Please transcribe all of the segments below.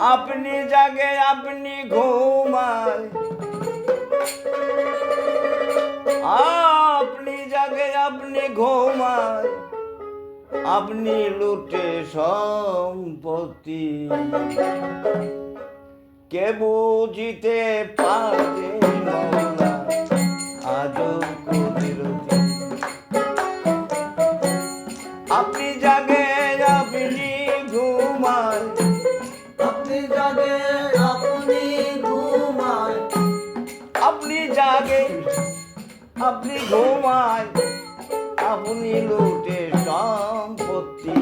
আপনি জাগে আপনি ঘুমায়। আপনি জাগে আপনি ঘুমায়। আপনি লুটে সম্পত্তি। কে বুঝিতে পারে? আপনি ঘুমায় আপনি লুটে সম্পত্তি।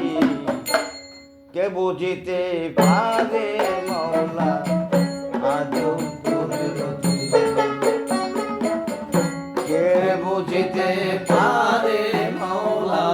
কে বুঝিতে পারে মৌলা আজও কে বুঝিতে পারে মৌলা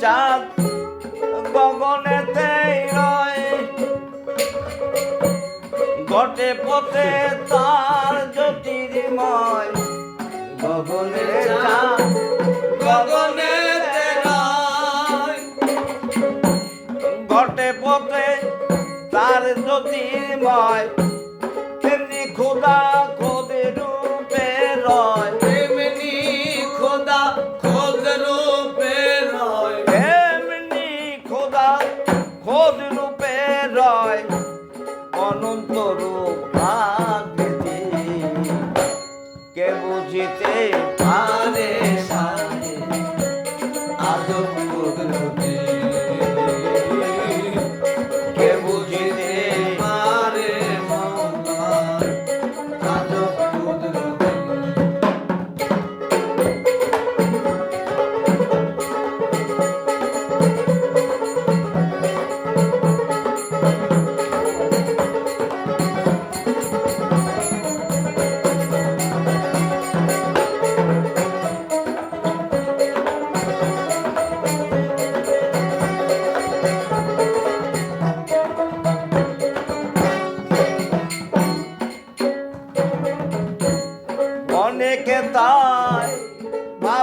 চাঁদ গগনেতেই রয়। ঘটে পথে তার জ্যোতির্ময়। গগনে চাঁদ গগনেতে রয়। ঘটে পথে তার জ্যোতির্ময়।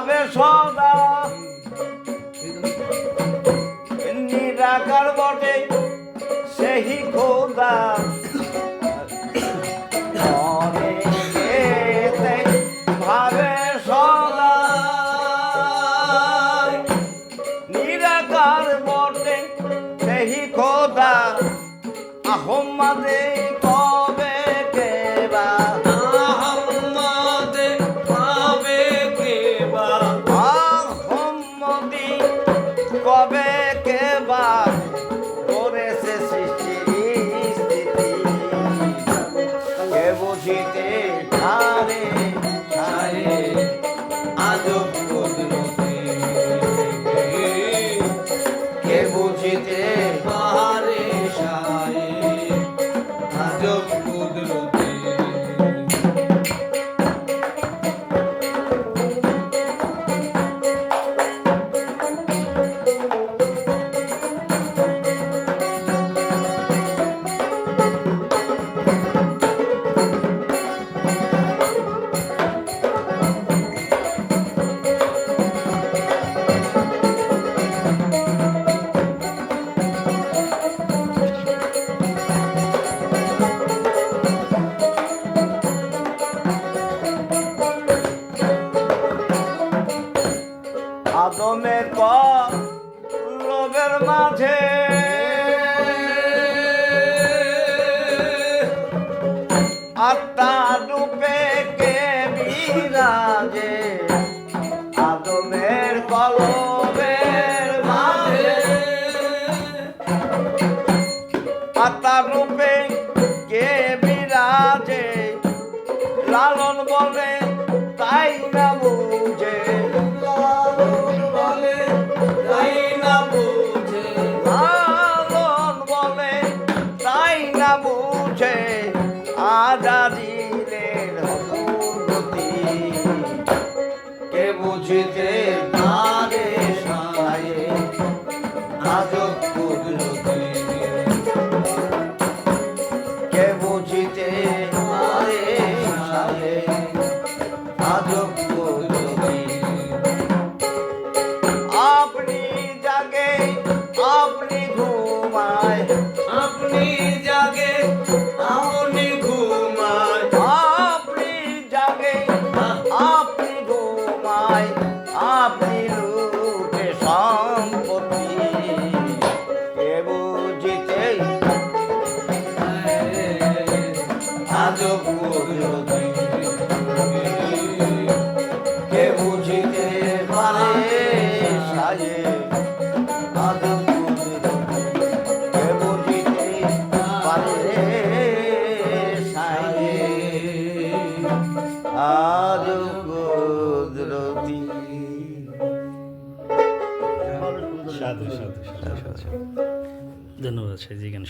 ভাবে সদা। নিরাকার বটে সেই খোদা। ভাবে সদা। নিরাকার বটে সেই খোদা। আহম্মদে কবে away. কুদরতি ধন্যবাদ সাইজি গান